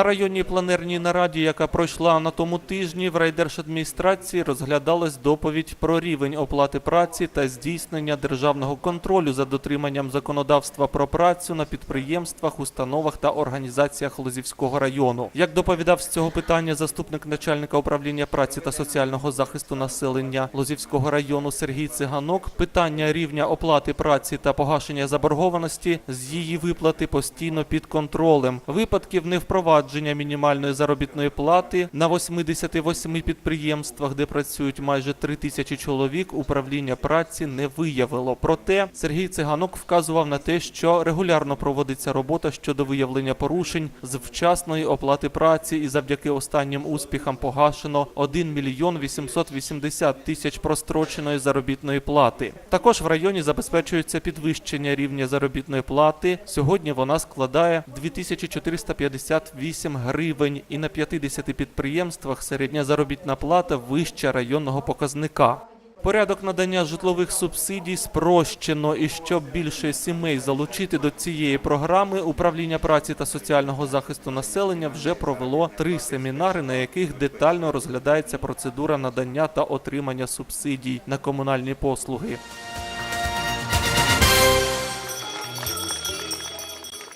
На районній планерній нараді, яка пройшла на тому тижні, в райдержадміністрації розглядалась доповідь про рівень оплати праці та здійснення державного контролю за дотриманням законодавства про працю на підприємствах, установах та організаціях Лозівського району. Як доповідав з цього питання заступник начальника управління праці та соціального захисту населення Лозівського району Сергій Циганок, питання рівня оплати праці та погашення заборгованості з її виплати постійно під контролем. Випадків невпровадження мінімальної заробітної плати на 88 підприємствах, де працюють майже 3 тисячі чоловік, управління праці не виявило. Проте Сергій Циганок вказував на те, що регулярно проводиться робота щодо виявлення порушень з вчасної оплати праці, і завдяки останнім успіхам погашено 1 мільйон 880 тисяч простроченої заробітної плати. Також в районі забезпечується підвищення рівня заробітної плати. Сьогодні вона складає 2458 гривень, і на 50 підприємствах середня заробітна плата вища районного показника. Порядок надання житлових субсидій спрощено, і щоб більше сімей залучити до цієї програми, управління праці та соціального захисту населення вже провело три семінари, на яких детально розглядається процедура надання та отримання субсидій на комунальні послуги.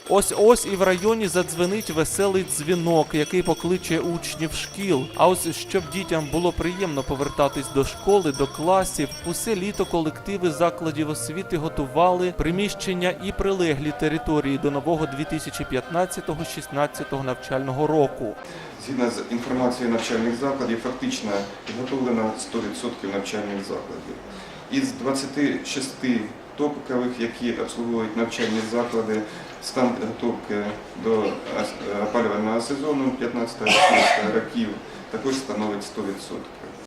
Ось ось і в районі задзвенить веселий дзвінок, який покличе учнів шкіл. А ось щоб дітям було приємно повертатись до школи, до класів, усе літо колективи закладів освіти готували приміщення і прилеглі території до нового 2015-16 навчального року. Згідно з інформацією навчальних закладів, фактично підготовлено 100% навчальних закладів. Із 26 топових, які обслуговують навчальні заклади, стан підготовки до опалювального сезону 15-16 років також становить 100%.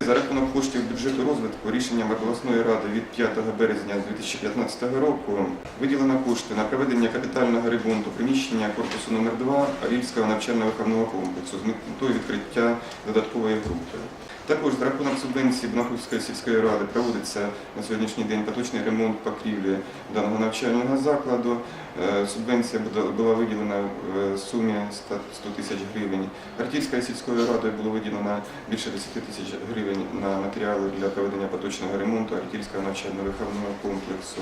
За рахунок коштів бюджету розвитку рішенням обласної ради від 5 березня 2015 року виділено кошти на проведення капітального ремонту приміщення корпусу номер 2 Арільського навчально-виховного комплексу з метою відкриття додаткової групи. Також за рахунок субвенції Бнахівської сільської ради проводиться на сьогоднішній день поточний ремонт покрівлі даного навчального закладу. Е, Субвенція була виділена в сумі 100 100 тисяч гривень. Артільською сільською радою було виділено більше 10 тисяч гривень на матеріали для проведення поточного ремонту Артільського навчально-виховного комплексу.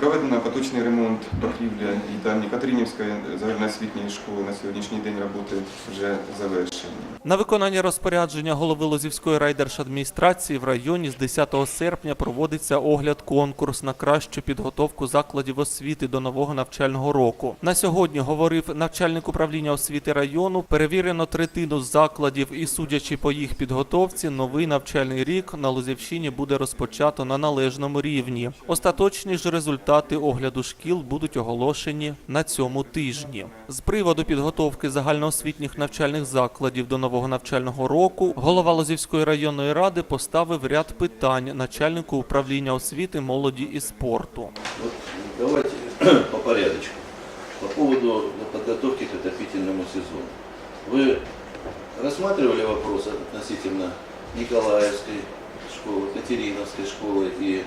Проведено поточний ремонт покрівлі їдальні Катеринівської загальноосвітньої школи. На сьогоднішній день роботи вже завершені. На виконання розпорядження голови Лозівської райдержадміністрації в районі з 10 серпня проводиться огляд конкурс на кращу підготовку закладів освіти до нового навчального року. На сьогодні говорив начальник управління освіти району. Перевірено третину закладів, і судячи по їх підготовці, новий навчальний рік на Лозівщині буде розпочато на належному рівні. Остаточні ж результати огляду шкіл будуть оголошені на цьому тижні. З приводу підготовки загальноосвітніх навчальних закладів до нового навчального року голова Лозівської районної ради поставив ряд питань начальнику управління освіти, молоді і спорту. Вот давайте по порядочку. По поводу подготовки к отопительному сезону. Вы рассматривали вопрос относительно Николаевской школы, Катериновской школы и э,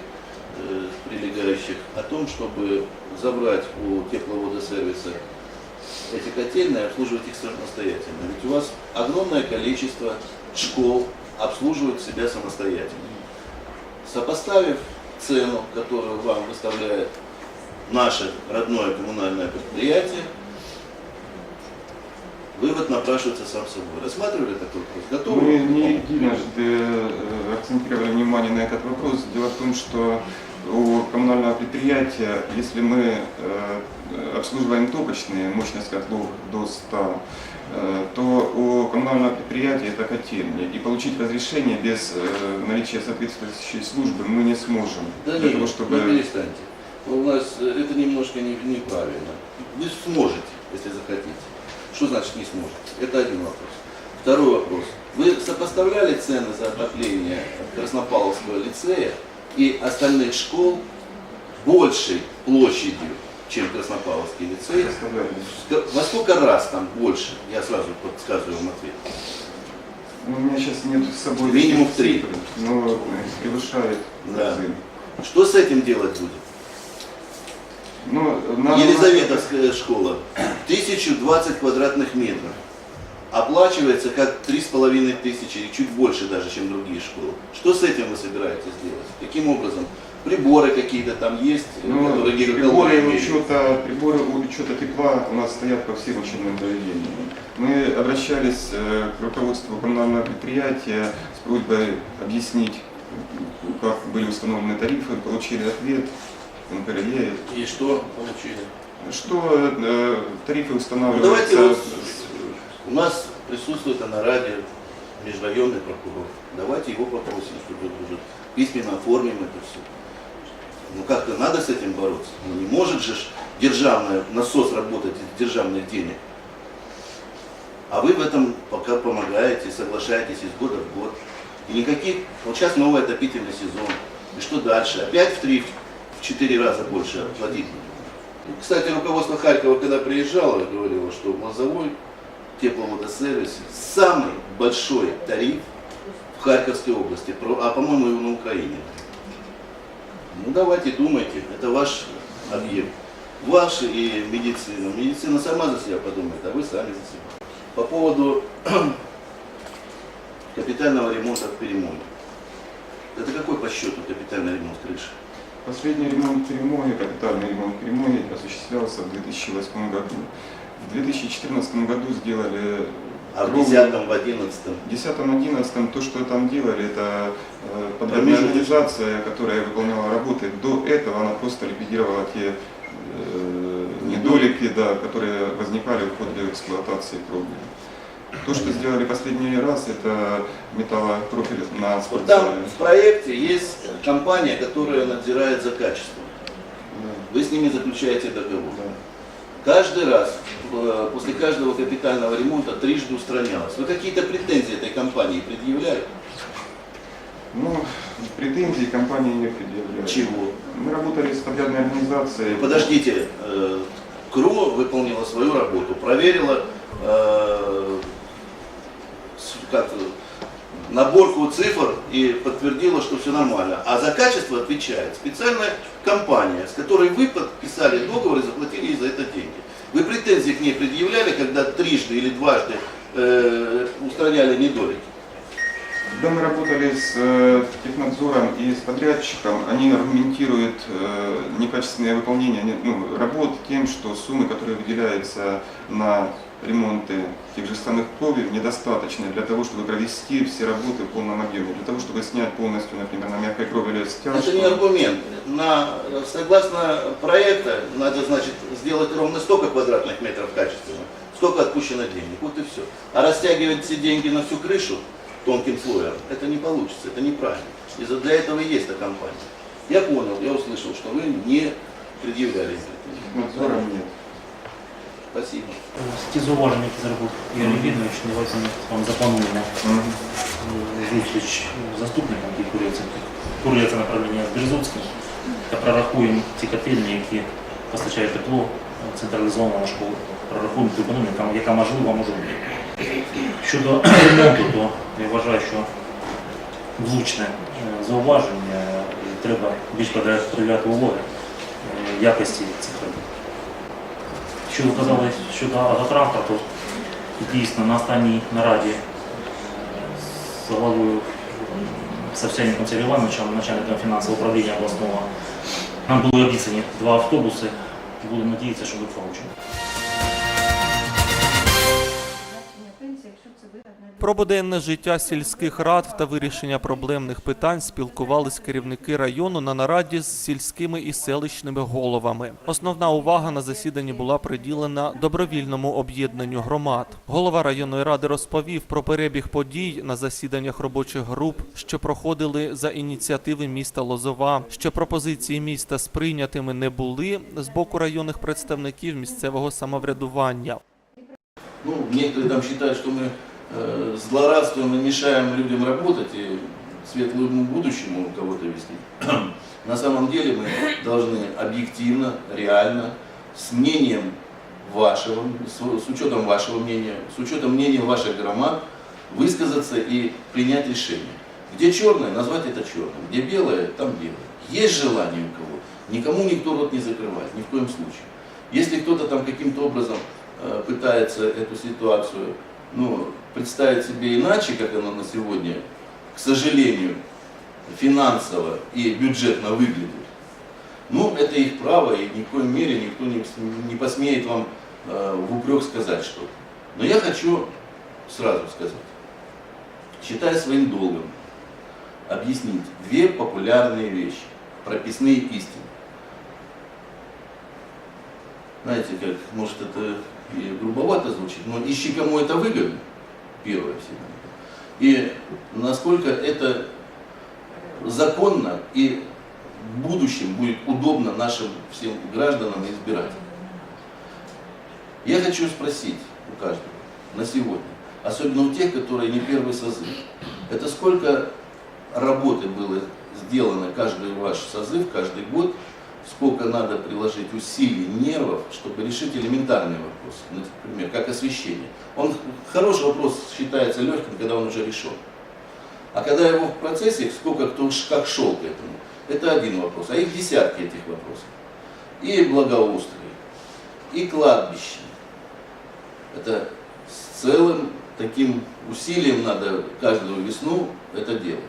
прилегающих о том, чтобы забрать у тепловодосервиса эти котельные обслуживать их самостоятельно. Ведь у вас огромное количество школ обслуживают себя самостоятельно. Сопоставив цену, которую вам выставляет наше родное коммунальное предприятие, вывод напрашивается сам собой. Рассматривали такой вопрос? Готовы? Мы не единожды э, акцентировали внимание на этот вопрос. Дело в том, что у коммунального предприятия, если мы э, обслуживаем топочные мощность котлов до 100, э, то у коммунального предприятия это котельня. И получить разрешение без э, наличия соответствующей службы мы не сможем. Да Для нет, того, ну чтобы... перестаньте. У нас это немножко не- неправильно. Вы сможете, если захотите. Что значит не сможете? Это один вопрос. Второй вопрос. Вы сопоставляли цены за отопление Краснопавловского лицея и остальных школ большей площадью, чем Краснопавловский лицей? Во сколько раз там больше? Я сразу подсказываю вам ответ. Ну, У меня сейчас нет с собой... Минимум таких три. Но превышает Да. Что с этим делать будет? Ну, Елизаветовская школа, 1020 квадратных метров. Оплачивается как 3,5 тысячи, и чуть больше даже, чем другие школы. Что с этим вы собираетесь делать? Каким образом? Приборы какие-то там есть, Ну, которые приборы учета, приборы учета тепла у нас стоят по всем учебным заведениям. Мы обращались э, к руководству коммунального предприятия с просьбой объяснить, как были установлены тарифы, получили ответ НКРЕ, И что получили? что э, тарифы Ну, устанавливаются... давайте вот у нас присутствует на раде межрайонный прокурор. Давайте его попросим, чтобы уже письменно оформим это все. Ну как-то надо с этим бороться. Ну не может же ж державный насос работать из державных денег. А вы в этом пока помогаете, соглашаетесь из года в год. И никаких, вот сейчас новый отопительный сезон. И что дальше? Опять в три, в четыре раза больше платить. Ну, Кстати, руководство Харькова, когда приезжало, говорило, что Мозовой тепловодосервис самый большой тариф в Харьковской области, а по-моему и на Украине. Ну давайте думайте, это ваш объект. Ваш и медицина. Медицина сама за себя подумает, а вы сами за себя. По поводу капитального ремонта в Перемоге. Это какой по счету капитальный ремонт крыши? Последний ремонт в Перемоге, капитальный ремонт в Перемоге осуществлялся в 2008 году. В 2014 году сделали А в круглый- 10 в 11 В 10-11 то, что там делали, это э, подобная организация, которая выполняла работы. До этого она просто ликвидировала те э, недолики, да, которые возникали в ходе эксплуатации кровли. То, что сделали последний раз, это металлопрофиль на Вот спортзале. там в проекте есть компания, которая надзирает за качеством. Да, Вы с ними заключаете договор. да. Каждый раз, э, после каждого капитального ремонта, трижды устранялось. Вы какие-то претензии этой компании предъявляли? Ну, претензий компании не предъявляют. Чего? Мы работали с подрядной организацией. Подождите, э, КРУ выполнила свою работу, проверила э, как, наборку цифр и подтвердила, что все нормально. А за качество отвечает специальная компания, с которой вы подписали договор и заплатили за это деньги. Вы претензии к ней предъявляли, когда трижды или дважды э, устраняли недолики? Когда мы работали с э, технадзором и с подрядчиком, они аргументируют э, некачественное выполнение не- ну, работ тем, что суммы, которые выделяются на ремонты тех же самых кровель, недостаточны для того, чтобы провести все работы в полном объеме, для того, чтобы снять полностью, например, на мягкой кровели стяжку. Это не аргумент. На, согласно проекта, надо, значит, сделать ровно столько квадратных метров качественно, сколько отпущено денег. Вот и все. А растягивать все деньги на всю крышу тонким слоем, это не получится, это неправильно. И за- для этого и есть эта компания. Я понял, я услышал, что вы не предъявляли. Надзора нет. Спасибо. Ті зауваження, які зробив Ігор Євгенович, давайте вам заплануємо е, зустріч з заступником, який курує це, курує це направлення з Березовським, та прорахуємо ті котельні, які постачають тепло е, централізовано на школу. Прорахуємо ту економію, яка- яка можлива, може бути. Щодо ремонту, то я вважаю, що влучне е, зауваження і треба більш приділяти уваги е, якості цих робіт. Що ви казали щодо агротранспорту, дійсно на останній нараді з головою Савченником Івановичем, начальником фінансового управління обласного, нам були обіцяні два автобуси. Будемо надіятися, що будуть получені. Про буденне життя сільських рад та вирішення проблемних питань спілкувались керівники району на нараді з сільськими і селищними головами. Основна увага на засіданні була приділена добровільному об'єднанню громад. Голова районної ради розповів про перебіг подій на засіданнях робочих груп, що проходили за ініціативи міста Лозова, що пропозиції міста сприйнятими не були з боку районних представників місцевого самоврядування. Ну, некоторые там считают, что мы э, злорадствуем и мешаем людям работать и светлому будущему кого-то вести. На самом деле мы должны объективно, реально, с мнением вашего, с, с учетом вашего мнения, с учетом мнения ваших громад, высказаться и принять решение. Где черное, назвать это черным. Где белое, там белое. Есть желание у кого? Никому никто рот не закрывает, ни в коем случае. Если кто-то там каким-то образом э, пытается эту ситуацию ну, представить себе иначе, как она на сегодня, к сожалению, финансово и бюджетно выглядит, ну, это их право, и ни в коем мере никто не, не посмеет вам э, в упрек сказать что-то. Но я хочу сразу сказать, считая своим долгом, объяснить две популярные вещи, прописные истины. Знаете, как, может это и грубовато звучит, но ищи, кому это выгодно, первое всегда. И насколько это законно и в будущем будет удобно нашим всем гражданам и избирателям. Я хочу спросить у каждого на сегодня, особенно у тех, которые не первый созыв, это сколько работы было сделано каждый ваш созыв, каждый год, сколько надо приложить усилий, нервов, чтобы решить элементарный вопрос, например, как освещение. Он хороший вопрос считается легким, когда он уже решен. А когда его в процессе, сколько кто как шел к этому, это один вопрос. А их десятки этих вопросов. И благоустрой, и кладбище. Это с целым таким усилием надо каждую весну это делать.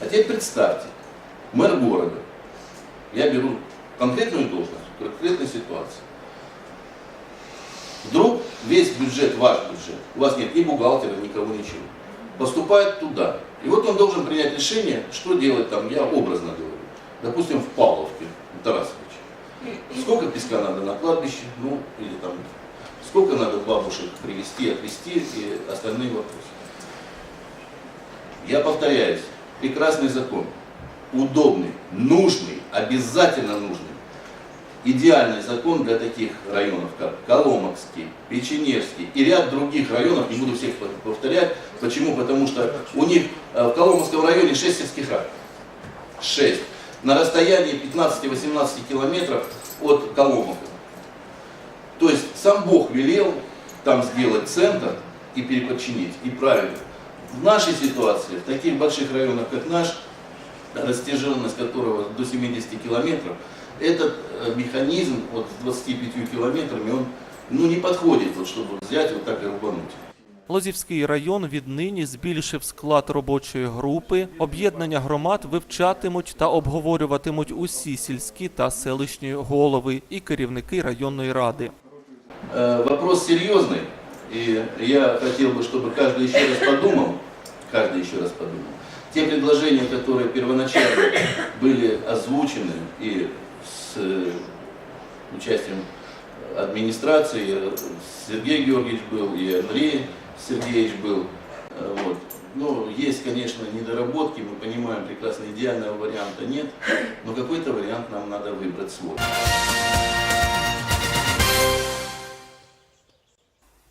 А теперь представьте, мэр города, я беру конкретную должность, в конкретной ситуации. Вдруг весь бюджет, ваш бюджет, у вас нет ни бухгалтера, никого, ничего, поступает туда. И вот он должен принять решение, что делать там, я образно говорю, допустим, в Павловке, Тарасовича. Сколько песка надо на кладбище, ну, или там, сколько надо бабушек привезти, отвезти и остальные вопросы. Я повторяюсь, прекрасный закон, удобный, нужный, обязательно нужный. Идеальный закон для таких районов, как Коломокский, Печенежский и ряд других районов, не буду всех повторять. Почему? Потому что у них э, в Коломокском районе 6 сельских рад. 6. На расстоянии 15-18 километров от Коломока. То есть сам Бог велел там сделать центр и переподчинить. И правильно. В нашей ситуации, в таких больших районах, как наш, растяженность которого до 70 километров, этот э, механизм вот с 25 километрами, он ну, не подходит, вот, чтобы взять вот так и рубануть. Лозівський район віднині збільшив склад робочої групи. Об'єднання громад вивчатимуть та обговорюватимуть усі сільські та селищні голови і керівники районної ради. Э, Вопрос серьезный, и я хотел бы, чтобы каждый еще раз подумал, каждый еще раз подумал. Те предложения, которые первоначально были озвучены и с э, участием администрации, Сергей Георгиевич был и Андрей Сергеевич был, э, вот. Ну, есть, конечно, недоработки, мы понимаем прекрасно, идеального варианта нет, но какой-то вариант нам надо выбрать свой.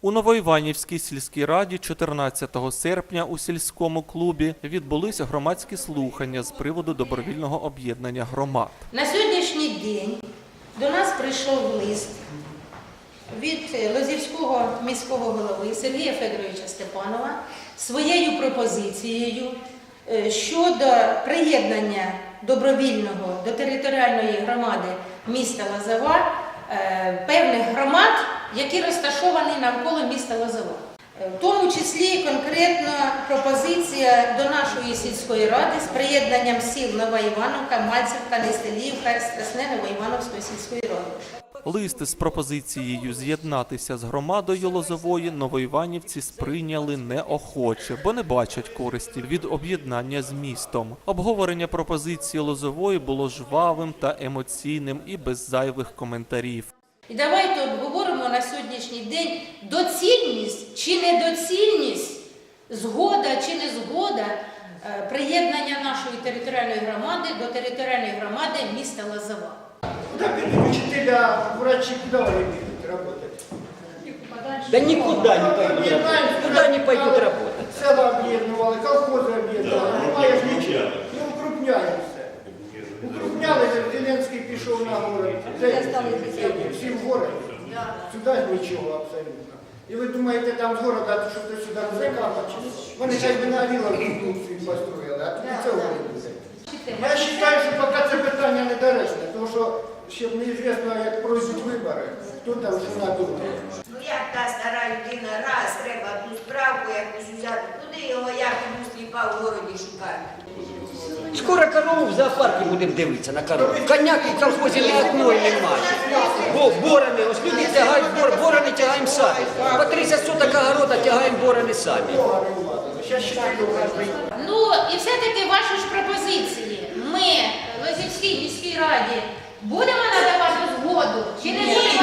У Новоіванівській сільській раді 14 серпня у сільському клубі відбулися громадські слухання з приводу добровільного об'єднання громад. На сьогоднішній день до нас прийшов лист від Лозівського міського голови Сергія Федоровича Степанова своєю пропозицією е, щодо приєднання добровільного до територіальної громади міста Лозова е, певних громад, які розташовані навколо міста Лозова. Е, В тому числі конкретно пропозиція до нашої сільської ради з приєднанням сіл Нова Івановка, Мальцевка, Нестеліївка, Страсне Новоівановської сільської ради. Лист з пропозицією з'єднатися з громадою Лозової новоіванівці сприйняли неохоче, бо не бачать користі від об'єднання з містом. Обговорення пропозиції Лозової було жвавим та емоційним і без зайвих коментарів. І давайте на сьогоднішній день доцільність чи недоцільність, згода чи не згода е, приєднання нашої територіальної громади до територіальної громади міста Лозова. Куда пойдут учителя, врачи, куда они будут работать? Да никуда не пойдут Объединаем, работать. Куда они пойдут сказали, работать? Села объединували, колхозы объединували. Немає ж нічого. Не укрупняємося. Укрупняли, Зеленський пішов на город. Де всі в город. Сюди ж нічого абсолютно. І ви думаєте, там з города, що ти сюди закапати? Вони хай би на вілах конструкцію построїли, а тоді цього не буде. Я вважаю, що поки це питання недоречне, тому що щоб неізвісно, як пройдуть вибори, хто там що надумає. Ну як та стара людина, раз треба ту справку якусь взяти, куди його я піду сліпа в городі шукати? Скоро корову в зоопарку будемо дивитися на корову. Коняки в колхозі ні одної немає. Бо борони, ось люди тягають бор, борони тягаємо самі. По 30 соток огорода тягаємо борони самі. Ну і все-таки ваші ж пропозиції. Ми в Лозівській міській раді будемо надавати згоду чи не будемо.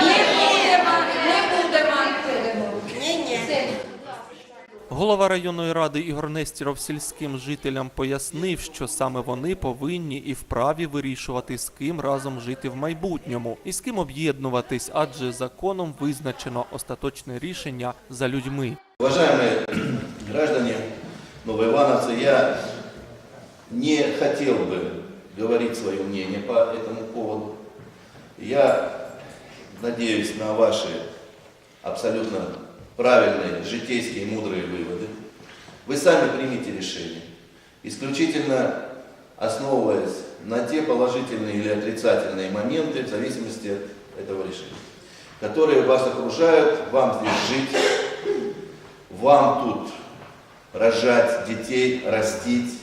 Все. Голова районної ради Ігор Нестіров сільським жителям пояснив, що саме вони повинні і вправі вирішувати, з ким разом жити в майбутньому і з ким об'єднуватись, адже законом визначено остаточне рішення за людьми. Уважаемые граждане новоивановцы, я не хотел бы говорить свое мнение по этому поводу. Я надеюсь на ваши абсолютно правильные, житейские, мудрые выводы. Вы сами примите решение, исключительно основываясь на те положительные или отрицательные моменты в зависимости от этого решения, которые вас окружают, вам здесь жить, вам тут рожать детей, растить,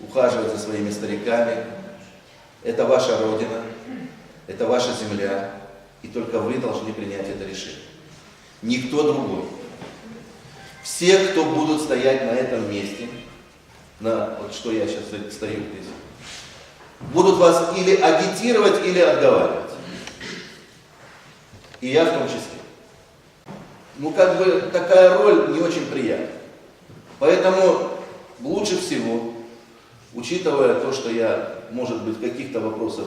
ухаживать за своими стариками. Это ваша родина, это ваша земля, и только вы должны принять это решение. Никто другой. Все, кто будут стоять на этом месте, на вот что я сейчас стою здесь, будут вас или агитировать, или отговаривать. И я в том числе ну как бы такая роль не очень приятна. Поэтому лучше всего, учитывая то, что я, может быть, в каких-то вопросах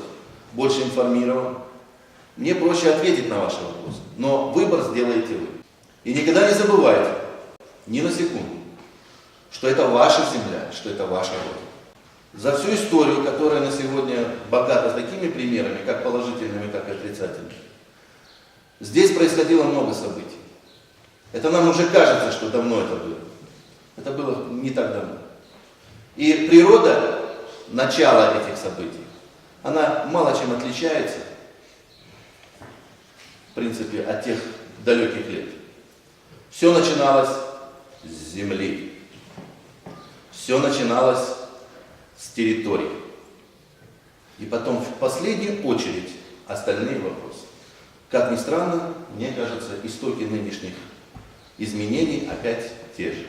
больше информирован, мне проще ответить на ваши вопросы. Но выбор сделаете вы. И никогда не забывайте, ни на секунду, что это ваша земля, что это ваша родина. За всю историю, которая на сегодня богата такими примерами, как положительными, так и отрицательными, здесь происходило много событий. Это нам уже кажется, что давно это было. Это было не так давно. И природа начала этих событий, она мало чем отличается, принципе, от тех далеких лет. Все начиналось с земли. Все начиналось с территории. И потом в последнюю очередь остальные вопросы. Как ни странно, мне кажется, истоки нынешних изменений опять те же.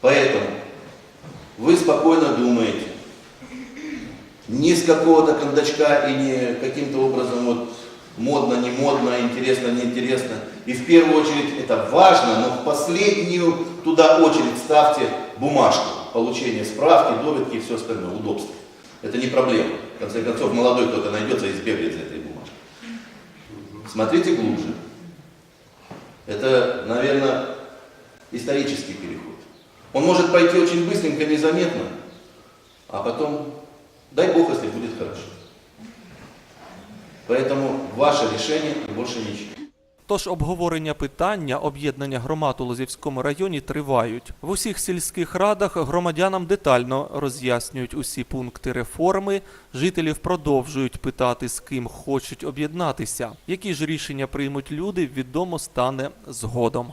Поэтому вы спокойно думаете, не с какого-то кондачка и не каким-то образом вот модно, не модно, интересно, не интересно. И в первую очередь это важно, но в последнюю туда очередь ставьте бумажку, получение справки, довідки и все остальное, удобство. Это не проблема. В конце концов, молодой кто-то найдется и сбегает за этой бумажкой. Смотрите глубже. Это, наверное, исторический переход. Он может пойти очень быстренько, незаметно, а потом, дай Бог, если будет хорошо. Поэтому ваше решение и больше ничего. Тож обговорення питання об'єднання громад у Лозівському районі тривають. В усіх сільських радах громадянам детально роз'яснюють усі пункти реформи. Жителів продовжують питати, з ким хочуть об'єднатися. Які ж рішення приймуть люди, відомо стане згодом.